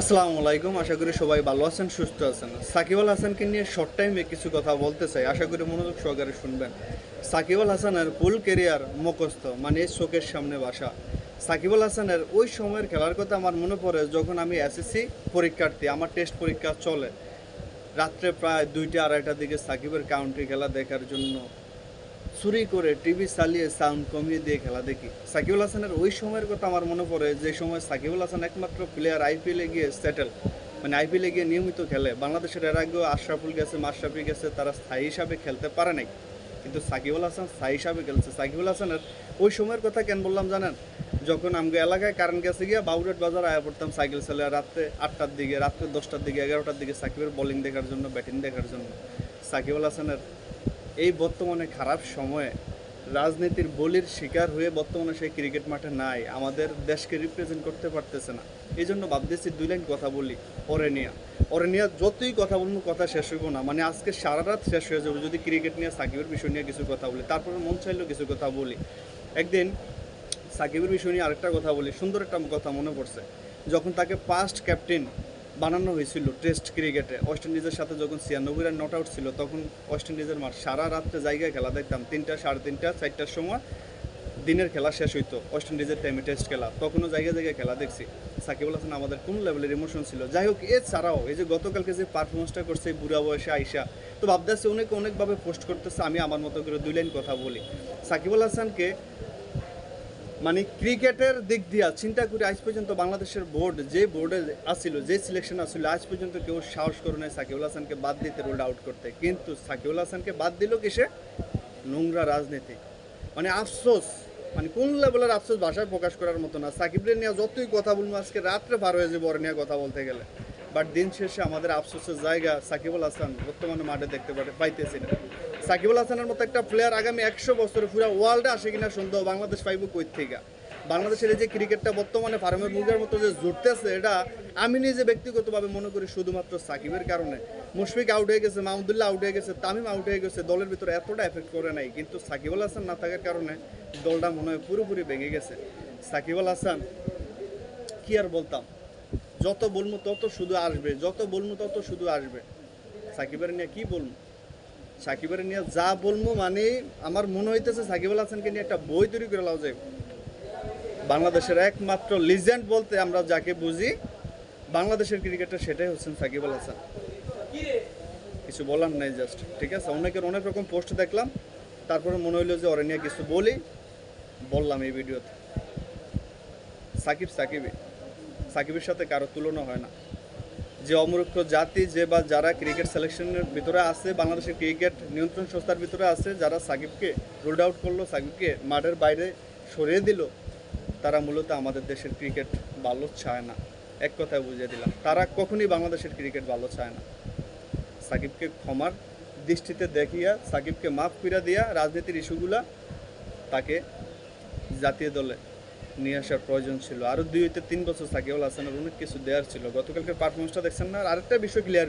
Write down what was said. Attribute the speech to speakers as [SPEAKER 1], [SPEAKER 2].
[SPEAKER 1] আসসালামু আলাইকুম, আশা করি সবাই ভালো আছেন, সুস্থ আছেন। সাকিব আল হাসানকে নিয়ে শর্ট টাইমে কিছু কথা বলতে চাই, আশা করি মনোযোগ সহকারে শুনবেন। সাকিব আল হাসানের ফুল কেরিয়ার মুখস্থ মানে চোখের সামনে বাসা। সাকিব আল হাসানের ওই সময়ের খেলার কথা আমার মনে পড়ে যখন আমি এসএসসি পরীক্ষার্থী, আমার টেস্ট পরীক্ষা চলে। রাত্রে প্রায় দুইটা, আড়াইটার দিকে সাকিবের কাউন্টি খেলা দেখার জন্য চুরি করে টিভি চালিয়ে সাউন্ড কমিয়ে দিয়ে খেলা দেখি। সাকিবুল হাসানের ওই সময়ের কথা আমার মনে পড়ে, যে সময় সাকিবুল হাসান একমাত্র প্লেয়ার আইপিএলে গিয়ে সেটেল মানে আইপিএলে গিয়ে নিয়মিত খেলে। বাংলাদেশের এর আগেও আশরাফুল গেছে, মাশরাফি গেছে, তারা স্থায়ী হিসাবে খেলতে পারে নাই। কিন্তু সাকিবুল হাসান স্থায়ী হিসাবে খেলছে। সাকিবুল হাসানের ওই সময়ের কথা কেন বললাম জানেন? যখন আমগো এলাকায় কারেন্ট গেছে গিয়ে বাউরেট বাজার আয়া পড়তাম সাইকেল চালিয়ে রাত্রে আটটার দিকে, রাত্রে দশটার দিকে, এগারোটার দিকে সাকিবের বোলিং দেখার জন্য ব্যাটিং দেখার জন্য। সাকিবুল হাসানের এই বর্তমানে খারাপ সময়ে রাজনীতির বলির শিকার হয়ে বর্তমানে সেই ক্রিকেট মাঠে নাই। আমাদের দেশকে রিপ্রেজেন্ট করতে পারতেছে না। এই জন্য ভাবতেছি দুই লাইন কথা বলি অরেনিয়া অরেনিয়া যতই কথা বলব কথা শেষ হইব না। মানে আজকে সারা রাত শেষ হয়ে যাবে যদি ক্রিকেট নিয়ে সাকিবের বিষয় নিয়ে কিছু কথা বলি। তারপরে মন চাইলেও কিছু কথা বলি। একদিন সাকিবের বিষয় নিয়ে আরেকটা কথা বলি। সুন্দর একটা কথা মনে পড়ছে। যখন তাকে পাস্ট ক্যাপ্টেন বানানো হয়েছিল টেস্ট ক্রিকেটে। ওয়েস্ট ইন্ডিজের সাথে যখন ছিয়ানব্বই রান নট আউট ছিল, তখন ওয়েস্ট ইন্ডিজের মাঠ সারা রাত্রে জায়গায় খেলা, দেখতাম তিনটা, সাড়ে তিনটা, চারটার সময় দিনের খেলা শেষ হইতো ওয়েস্ট ইন্ডিজের টাইমে টেস্ট খেলা। তখনও জায়গায় জায়গায় খেলা দেখছি। সাকিবুল হাসান আমাদের কোন লেভেলের ইমোশন ছিল। যাই হোক, এছাড়াও এই যে গতকালকে যে পারফরমেন্সটা করছে বুড়া বয়সে আইসা, তো ভাবতে ভাবতেছে অনেক অনেকভাবে পোস্ট করতেছে, আমি আমার মতো করে দুই লাইন কথা বলি। সাকিবুল হাসানকে মানে ক্রিকেটের দিক দিয়া চিন্তা করি আজ পর্যন্ত বাংলাদেশের বোর্ড, যে বোর্ডে আসছিল যে সিলেকশন আসছিল আজ পর্যন্ত কেউ সাহস করে নাই সাকিবুল হাসানকে বাদ দিতে রোল্ড আউট করতে। কিন্তু সাকিবুল হাসানকে বাদ দিল কিসে? নোংরা রাজনীতি। মানে আফসোস মানে কোন লেভেলের আফসোস ভাষায় প্রকাশ করার মতো না। সাকিবরে নিয়ে যতই কথা বলব, আজকে রাত্রে পার হয়ে যাব নিয়ে কথা বলতে গেলে। বাট দিন শেষে আমাদের আফসোসের জায়গা সাকিবুল হাসান বর্তমানে মাঠে দেখতে পাইতেছি না। সাকিবুল হাসানের মতো একটা প্লেয়ার আগামী একশো বছরে পুরো ওয়ার্ল্ডে আসে কিনা সন্দেহ বাংলাদেশ পাইব কই থেকে? বাংলাদেশের এই যে ক্রিকেটটা বর্তমানে ফার্মের মুরগের মতো যে জুটতেছে, এটা আমি নিজে ব্যক্তিগতভাবে মনে করি শুধুমাত্র সাকিবের কারণে। মুশফিক আউট হয়ে গেছে, মাহমুদুল্লাহ আউট হয়ে গেছে, তামিম আউট হয়ে গেছে, দলের ভিতরে এতটা এফেক্ট করে নাই। কিন্তু সাকিবুল হাসান না থাকার কারণে দলটা মনে হয় পুরোপুরি ভেঙে গেছে। সাকিবুল হাসান, কি আর বলতাম? যত বলব তত শুধু আসবে, যত বলব তত শুধু আসবে। সাকিবের নিয়ে কি বলব সাকিবের নিয়ে যা বলব মানে আমার মনে হইতেছে সাকিব আল হাসানকে নিয়ে একটা বই তৈরি করে লাও যায় বাংলাদেশের একমাত্র লিজেন্ড বলতে আমরা যাকে বুঝি, বাংলাদেশের ক্রিকেটার সেটাই হচ্ছেন সাকিব আল হাসান। কিছু বলার নাই জাস্ট ঠিক আছে? অনেকের অনেক রকম পোস্ট দেখলাম, তারপরে মনে হইল যে ওরে নিয়ে কিছু বলি, বললাম এই ভিডিওতে সাকিব সাকিবই। সাকিবের সাথে কারও তুলনা হয় না। যে অমূর্খ জাতি যে বা যারা ক্রিকেট সিলেকশনের ভিতরে আছে, বাংলাদেশের ক্রিকেট নিয়ন্ত্রণ সংস্থার ভিতরে আছে, যারা সাকিবকে রুলড আউট করল, সাকিবকে মাঠের বাইরে সরিয়ে দিল, তারা মূলত আমাদের দেশের ক্রিকেট ভালো চায় না। এক কথায় বুঝিয়ে দিলাম, তারা কখনই বাংলাদেশের ক্রিকেট ভালো চায় না। সাকিবকে ক্ষমার দৃষ্টিতে দেখিয়া, সাকিবকে মাফ করে দিয়া রাজনীতির ইস্যুগুলা তাকে জাতীয় দলে নিয়ে আসার প্রয়োজন ছিল। আরও দুই হইতে তিন বছর সাকিবুল হাসানের অনেক কিছু দেওয়ার ছিল। গতকালকে পারফরমেন্সটা দেখছেন না? আরেকটা বিষয় ক্লিয়ার